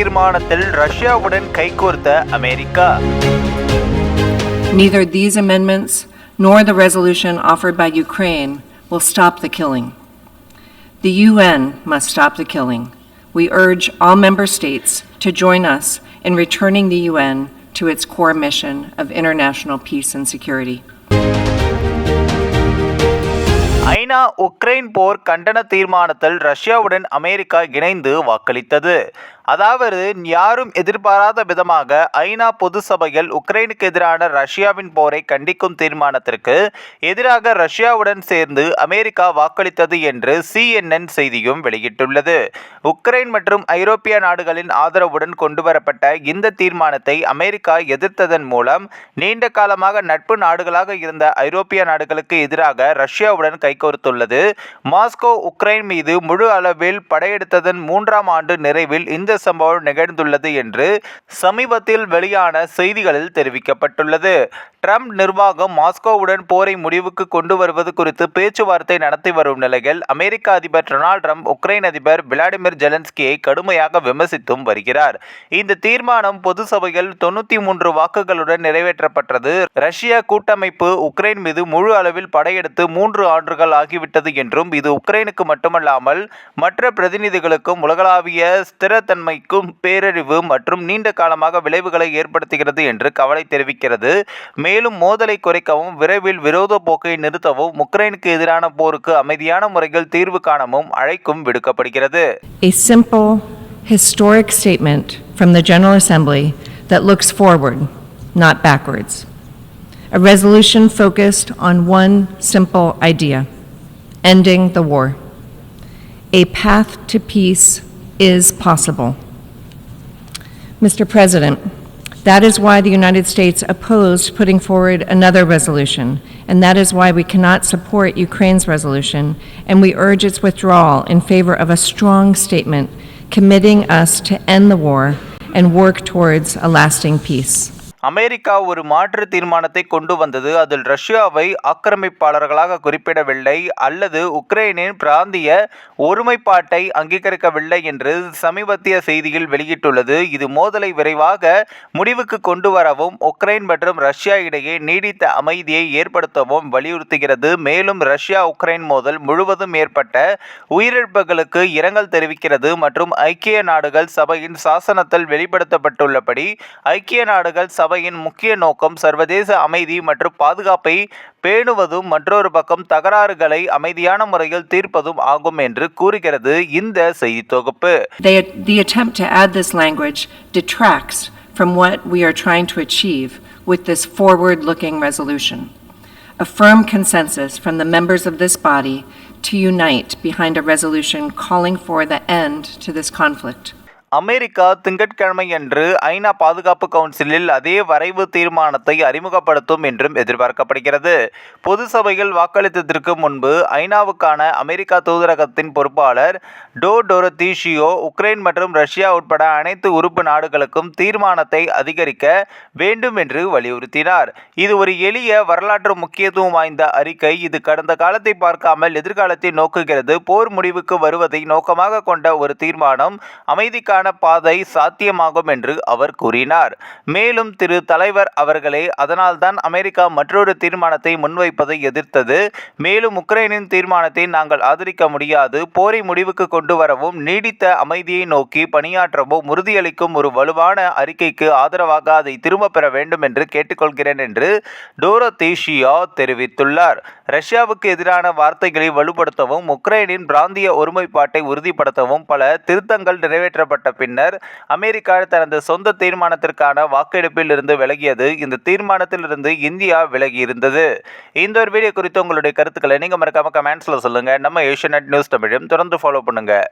தீர்மானத்தில் ரஷ்யாவுடன் கைகோர்த்த America Neither these amendments nor the resolution offered by Ukraine will stop the killing. The UN must stop the killing. We urge all member states to join us in returning the UN to its core mission of international peace and security. ஐநா Ukraine போர் கண்டன தீர்மானத்தில் ரஷ்யாவுடன் America இணைந்து வாக்களித்தது அதாவது யாரும் எதிர்பாராத விதமாக ஐநா பொது சபையில் உக்ரைனுக்கு எதிரான ரஷ்யாவின் போரை கண்டிக்கும் தீர்மானத்திற்கு எதிராக ரஷ்யாவுடன் சேர்ந்து அமெரிக்கா வாக்களித்தது என்று சிஎன்என் செய்தியும் வெளியிட்டுள்ளது. உக்ரைன் மற்றும் ஐரோப்பிய நாடுகளின் ஆதரவுடன் கொண்டுவரப்பட்ட இந்த தீர்மானத்தை அமெரிக்கா எதிர்த்ததன் மூலம் நீண்ட காலமாக நட்பு நாடுகளாக இருந்த ஐரோப்பிய நாடுகளுக்கு எதிராக ரஷ்யாவுடன் கைகோர்த்துள்ளது. மாஸ்கோ உக்ரைன் மீது முழு அளவில் படையெடுத்ததன் மூன்றாம் ஆண்டு நிறைவில் இந்த சம்பவம் நிகழ்ந்துள்ளது என்று சமீபத்தில் வெளியான செய்திகளில் தெரிவிக்கப்பட்டுள்ளது. ட்ரம்ப் நிர்வாகம் மாஸ்கோவுடன் போரை முடிவுக்கு கொண்டு வருவது குறித்து பேச்சுவார்த்தை நடத்தி வரும் நிலையில் அமெரிக்க அதிபர் டொனால்ட் ட்ரம்ப் உக்ரைன் அதிபர் விளாடிமிர் ஜெலன்ஸ்கியை கடுமையாக விமர்சித்தும் வருகிறார். இந்த தீர்மானம் பொது சபையில் தொண்ணூத்தி மூன்று வாக்குகளுடன் நிறைவேற்றப்பட்டது. ரஷ்ய கூட்டமைப்பு உக்ரைன் மீது முழு அளவில் படையெடுத்து மூன்று ஆண்டுகள் ஆகிவிட்டது என்றும் இது உக்ரைனுக்கு மட்டுமல்லாமல் மற்ற பிரதிநிதிகளுக்கும் உலகளாவிய ஸ்திரத்தன்மைக்கும் பேரழிவு மற்றும் நீண்ட காலமாக விளைவுகளை ஏற்படுத்துகிறது என்று கவலை தெரிவிக்கிறது மேலும் மோதலை குறைக்கவும் விரைவில் விரோத போக்கை நிறுத்தவும் உக்ரைனுக்கு எதிரான போருக்கு அமைதியான முறையில் தீர்வு காணவும் அழைக்கும் விடுக்கப்படுகிறது A simple, historic statement from the General Assembly that looks forward, not backwards. A resolution focused on one simple idea ending the war. A path to peace is possible. Mr. President, that is why the United States opposed putting forward another resolution, and that is why we cannot support Ukraine's resolution, and we urge its withdrawal in favor of a strong statement committing us to end the war and work towards a lasting peace. America ஒரு மாற்று தீர்மானத்தை கொண்டு வந்தது. அதில் ரஷ்யாவை ஆக்கிரமிப்பாளர்களாக குறிப்பிடவில்லை அல்லது உக்ரைனின் பிராந்திய ஒருமைப்பாட்டை அங்கீகரிக்கவில்லை என்று சமீபத்திய செய்தியில் வெளியிட்டுள்ளது. இது மோதலை விரைவாக முடிவுக்கு கொண்டு வரவும் உக்ரைன் மற்றும் ரஷ்யா இடையே நீடித்த அமைதியை ஏற்படுத்தவும் வலியுறுத்துகிறது. மேலும் ரஷ்யா உக்ரைன் மோதல் முழுவதும் ஏற்பட்ட உயிரிழப்புகளுக்கு இரங்கல் தெரிவிக்கிறது மற்றும் ஐக்கிய நாடுகள் சபையின் சாசனத்தில் வெளிப்படுத்தப்பட்டுள்ளபடி ஐக்கிய நாடுகள் சபையின் முக்கிய நோக்கம் சர்வதேச அமைதி மற்றும் பாதுகாப்பை பேணுவதும் மற்றொரு பக்கம் தகராறுகளை அமைதியான முறையில் தீர்ப்பதும் ஆகும் என்று கூறுகிறது இந்த செய்தி தொகுப்பு the attempt to add this language detracts from what we are trying to achieve with this forward-looking resolution. A firm consensus from the members of this body to unite behind a resolution calling for the end to this conflict. America திங்கட்கிழமையன்று ஐநா பாதுகாப்பு கவுன்சிலில் அதே வரைவு தீர்மானத்தை அறிமுகப்படுத்தும் என்றும் எதிர்பார்க்கப்படுகிறது. பொது சபையில் வாக்களித்ததற்கு முன்பு ஐநாவுக்கான அமெரிக்கா தூதரகத்தின் பொறுப்பாளர் டோ டொரதீஷியோ உக்ரைன் மற்றும் ரஷ்யா உட்பட அனைத்து உறுப்பு நாடுகளுக்கும் தீர்மானத்தை அதிகரிக்க வேண்டும் என்று வலியுறுத்தினார். இது ஒரு எளிய வரலாற்று முக்கியத்துவம் வாய்ந்த அறிக்கை. இது கடந்த காலத்தை பார்க்காமல் எதிர்காலத்தை நோக்குகிறது. போர் முடிவுக்கு வருவதை நோக்கமாக கொண்ட ஒரு தீர்மானம் அமைதிக்கான பாதை சாத்தியமாகும் என்று அவர் கூறினார். மேலும் திரு தலைவர் அவர்களே அதனால்தான் அமெரிக்கா மற்றொரு தீர்மானத்தை முன்வைப்பதை எதிர்த்தது. மேலும் உக்ரைனின் தீர்மானத்தை நாங்கள் ஆதரிக்க முடியாது. போரை முடிவுக்கு கொண்டு வரவும் நீடித்த அமைதியை நோக்கி பணியாற்றவும் உறுதியளிக்கும் ஒரு வலுவான அறிக்கைக்கு ஆதரவாக அதை திரும்பப் பெற வேண்டும் என்று கேட்டுக்கொள்கிறேன் என்று டோரதேஷியா தெரிவித்துள்ளார். ரஷ்யாவுக்கு எதிரான வார்த்தைகளை வலுப்படுத்தவும் உக்ரைனின் பிராந்திய ஒருமைப்பாட்டை உறுதிப்படுத்தவும் பல திருத்தங்கள் நிறைவேற்றப்பட்ட பின்னர் அமெரிக்கா தனது சொந்த தீர்மானத்திற்கான வாக்கெடுப்பில் இருந்து விலகியது. இந்த தீர்மானத்திலிருந்து இந்தியா விலகி இருந்தது. இந்த ஒரு வீடியோ குறித்து உங்களுடைய கருத்துக்களை நீங்கள் மறக்காம கமெண்ட்ஸில் சொல்லுங்கள் நம்ம ஏஷியநெட் நியூஸ் தமிழையும் தொடர்ந்து ஃபாலோ பண்ணுங்கள்